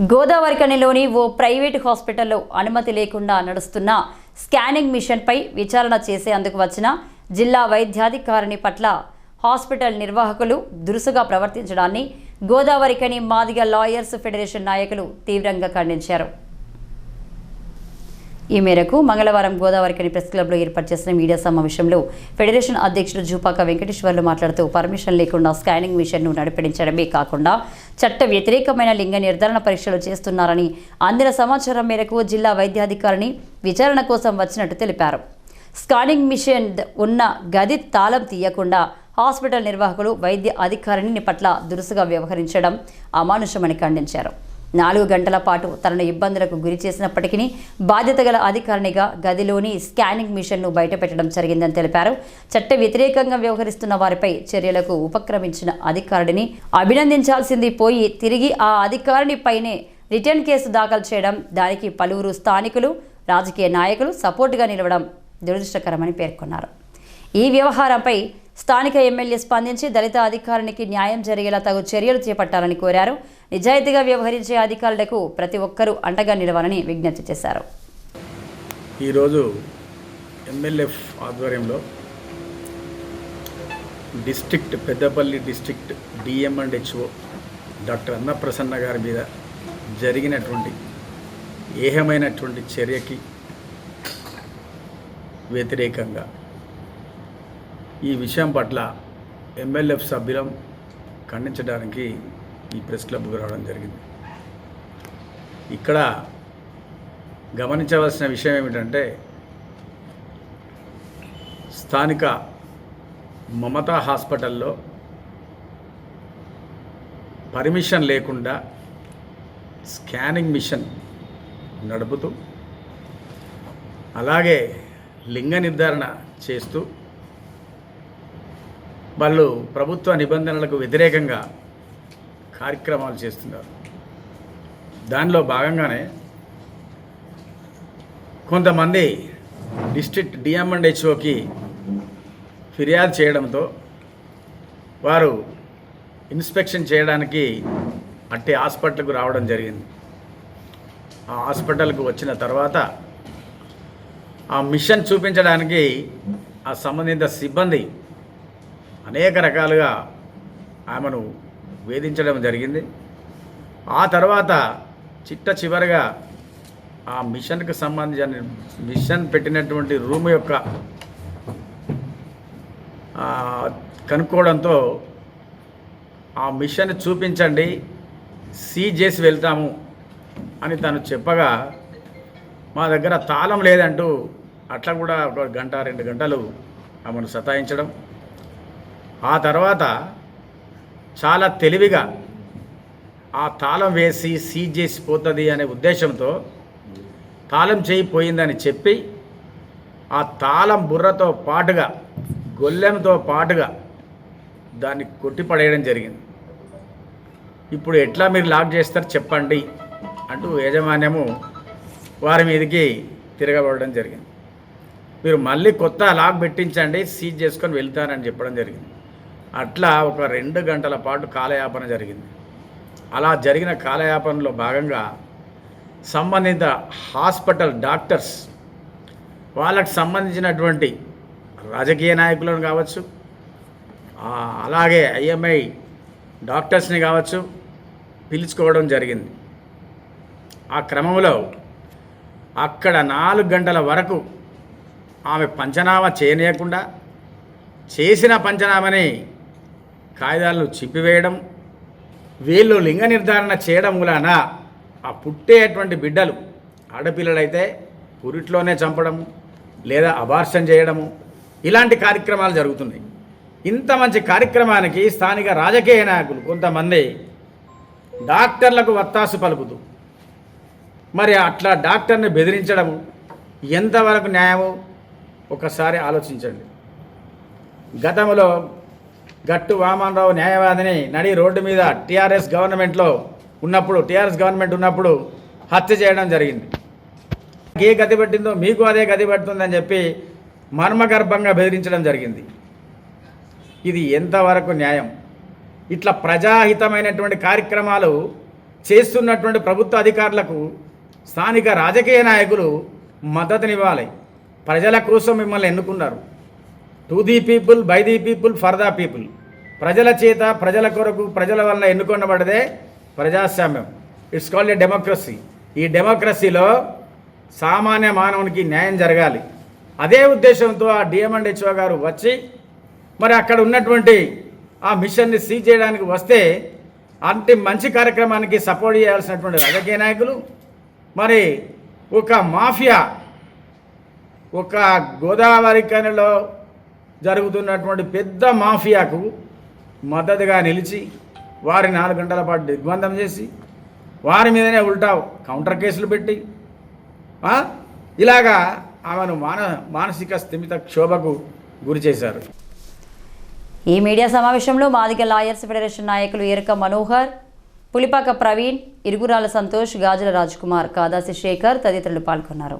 గోదావరికనిలోని ఓ private హాస్పిటల్లో అనుమతి లేకుండా నడుస్తున్న స్కానింగ్ మిషన్పై విచారణ చేసేందుకు వచ్చిన జిల్లా వైద్యాధికారిని పట్ల హాస్పిటల్ నిర్వాహకులు దురుసుగా ప్రవర్తించడాన్ని గోదావరికని మాదిగ లాయర్స్ ఫెడరేషన్ నాయకులు తీవ్రంగా ఖండించారు. ఈ మేరకు మంగళవారం గోదావరికని ప్రెస్ క్లబ్లో ఏర్పాటు చేసిన మీడియా సమావేశంలో ఫెడరేషన్ అధ్యక్షుడు జూపాక వెంకటేశ్వర్లు మాట్లాడుతూ పర్మిషన్ లేకుండా స్కానింగ్ మిషన్ను నడిపించడమే కాకుండా చట్ట వ్యతిరేకమైన లింగ నిర్ధారణ పరీక్షలు చేస్తున్నారని అందిన సమాచారం మేరకు జిల్లా వైద్యాధికారిని విచారణ కోసం వచ్చినట్టు తెలిపారు. స్కానింగ్ మిషన్ ఉన్న గది తాళం తీయకుండా హాస్పిటల్ నిర్వాహకులు వైద్య అధికారిని పట్ల దురుసుగా వ్యవహరించడం అమానుషమని ఖండించారు. నాలుగు గంటల పాటు తనను ఇబ్బందులకు గురి చేసినప్పటికీ బాధ్యత గల అధికారినిగా గదిలోని స్కానింగ్ మిషన్ను బయటపెట్టడం జరిగిందని తెలిపారు. చట్ట వ్యతిరేకంగా వ్యవహరిస్తున్న వారిపై చర్యలకు ఉపక్రమించిన అధికారిని అభినందించాల్సింది పోయి తిరిగి ఆ అధికారినిపైనే రిటర్న్ కేసు దాఖలు చేయడం దానికి పలువురు స్థానికులు రాజకీయ నాయకులు సపోర్టుగా నిలవడం దురదృష్టకరమని పేర్కొన్నారు. ఈ వ్యవహారంపై స్థానిక ఎమ్మెల్యే స్పందించి దళిత అధికారునికి న్యాయం జరిగేలా తగు చర్యలు చేపట్టాలని కోరారు. నిజాయితీగా వ్యవహరించే అధికారులకు ప్రతి ఒక్కరూ అండగా నిలవాలని విజ్ఞప్తి చేశారు. ఈరోజు ఎమ్మెల్యే ఆధ్వర్యంలో district Peddapalli district DM and HO doctor Annaprasanna గారి మీద జరిగినటువంటి ఏహమైనటువంటి చర్యకి వ్యతిరేకంగా ఈ విషయం పట్ల ఎమ్మెల్యేఫ్ సభ్యులం ఖండించడానికి ఈ ప్రెస్ క్లబ్కు రావడం జరిగింది. ఇక్కడ గమనించవలసిన విషయం ఏమిటంటే స్థానిక మమతా హాస్పిటల్లో పర్మిషన్ లేకుండా స్కానింగ్ మిషన్ నడుపుతూ అలాగే లింగ నిర్ధారణ చేస్తూ వాళ్ళు ప్రభుత్వ నిబంధనలకు వ్యతిరేకంగా కార్యక్రమాలు చేస్తున్నారు. దానిలో భాగంగానే కొంతమంది డిస్ట్రిక్ట్ డిఎం అండ్ హెచ్ఓకి ఫిర్యాదు చేయడంతో వారు ఇన్స్పెక్షన్ చేయడానికి అట్టి హాస్పిటల్కు రావడం జరిగింది. ఆ హాస్పిటల్కు వచ్చిన తర్వాత ఆ మిషన్ చూపించడానికి ఆ సంబంధిత సిబ్బంది అనేక రకాలుగా ఆమెను వేధించడం జరిగింది. ఆ తర్వాత చిట్ట చివరిగా ఆ మిషన్కి సంబంధించిన మిషన్ పెట్టినటువంటి రూమ్ యొక్క కనుక్కోవడంతో ఆ మిషన్ చూపించండి సీజ్ చేసి వెళ్తాము అని తను చెప్పగా మా దగ్గర తాళం లేదంటూ అట్లా కూడా ఒక గంట రెండు గంటలు ఆమెను సతాయించడం ఆ తర్వాత చాలా తెలివిగా ఆ తాళం వేసి సీజ్ చేసి పోతుంది అనే ఉద్దేశంతో తాళం చేయిపోయిందని చెప్పి ఆ తాళం బుర్రతో పాటుగా గొల్లెంతో పాటుగా దాన్ని కొట్టిపడేయడం జరిగింది. ఇప్పుడు ఎట్లా మీరు లాక్ చేస్తారు చెప్పండి అంటూ యాజమాన్యము వారి మీదకి తిరగబడడం జరిగింది. మీరు మళ్ళీ కొత్త లాక్ పెట్టించండి సీజ్ చేసుకొని వెళ్తానని చెప్పడం జరిగింది. అట్లా ఒక రెండు గంటల పాటు కాలయాపన జరిగింది. అలా జరిగిన కాలయాపనలో భాగంగా సంబంధిత హాస్పిటల్ డాక్టర్స్ వాళ్ళకు సంబంధించినటువంటి రాజకీయ నాయకులను కావచ్చు అలాగే ఐఎంఐ డాక్టర్స్ని కావచ్చు పిలుచుకోవడం జరిగింది. ఆ క్రమంలో అక్కడ నాలుగు గంటల వరకు ఆమె పంచనామా చేయనీయకుండా చేసిన పంచనామని కాగితాలను చింపివేయడం వీళ్ళు లింగ నిర్ధారణ చేయడం వలన ఆ పుట్టేటువంటి బిడ్డలు ఆడపిల్లలైతే పురిట్లోనే చంపడం లేదా అబార్షన్ చేయడము ఇలాంటి కార్యక్రమాలు జరుగుతున్నాయి. ఇంత మంచి కార్యక్రమానికి స్థానిక రాజకీయ నాయకులు కొంతమంది డాక్టర్లకు వత్తాసు పలుకుతూ మరి అట్లా డాక్టర్ని బెదిరించడము ఎంతవరకు న్యాయము? ఒకసారి ఆలోచించండి. గతంలో గట్టు వామనరావు న్యాయవాదిని నడి రోడ్డు మీద టీఆర్ఎస్ గవర్నమెంట్లో ఉన్నప్పుడు టీఆర్ఎస్ గవర్నమెంట్ ఉన్నప్పుడు హత్య చేయడం జరిగింది. ఏ గతి పట్టిందో మీకు అదే గతి పడుతుందని చెప్పి మర్మగర్భంగా బెదిరించడం జరిగింది. ఇది ఎంతవరకు న్యాయం? ఇట్లా ప్రజాహితమైనటువంటి కార్యక్రమాలు చేస్తున్నటువంటి ప్రభుత్వ అధికారులకు స్థానిక రాజకీయ నాయకులు మద్దతునివ్వాలి. ప్రజల కోసం మిమ్మల్ని ఎన్నుకున్నారు. To the people by the people for the people ప్రజల చేత ప్రజల కొరకు ప్రజల వలన ఎన్నుకొనబడదే ప్రజాస్వామ్యం. ఇట్స్ కాల్డ్ ఎ డెమోక్రసీ ఈ డెమోక్రసీలో సామాన్య మానవునికి న్యాయం జరగాలి. అదే ఉద్దేశంతో ఆ డిఎంఎండ్ హెచ్ఓ గారు వచ్చి మరి అక్కడ ఉన్నటువంటి ఆ మిషన్ని సీజ్ చేయడానికి వస్తే అంటి మంచి కార్యక్రమానికి సపోర్ట్ చేయాల్సినటువంటి రాజకీయ నాయకులు మరి ఒక మాఫియా ఒక గోదావరి కనిలో జరుగుతున్నటువంటి పెద్ద మాఫియాకు మద్దతుగా నిలిచి వారి నాలుగు గంటల పాటు దిగ్బంధం చేసి వారి మీదనే ఉల్టా కౌంటర్ కేసులు పెట్టి ఇలాగా ఆమెను మాన మానసిక స్థిమిత క్షోభకు గురి చేశారు. ఈ మీడియా సమావేశంలో మాదిగ లాయర్స్ ఫెడరేషన్ నాయకులు ఎరక మనోహర్ పులిపాక ప్రవీణ్ ఇరుగురాల సంతోష్ గాజుల రాజ్కుమార్ కాదాసి శేఖర్ తదితరులు పాల్గొన్నారు.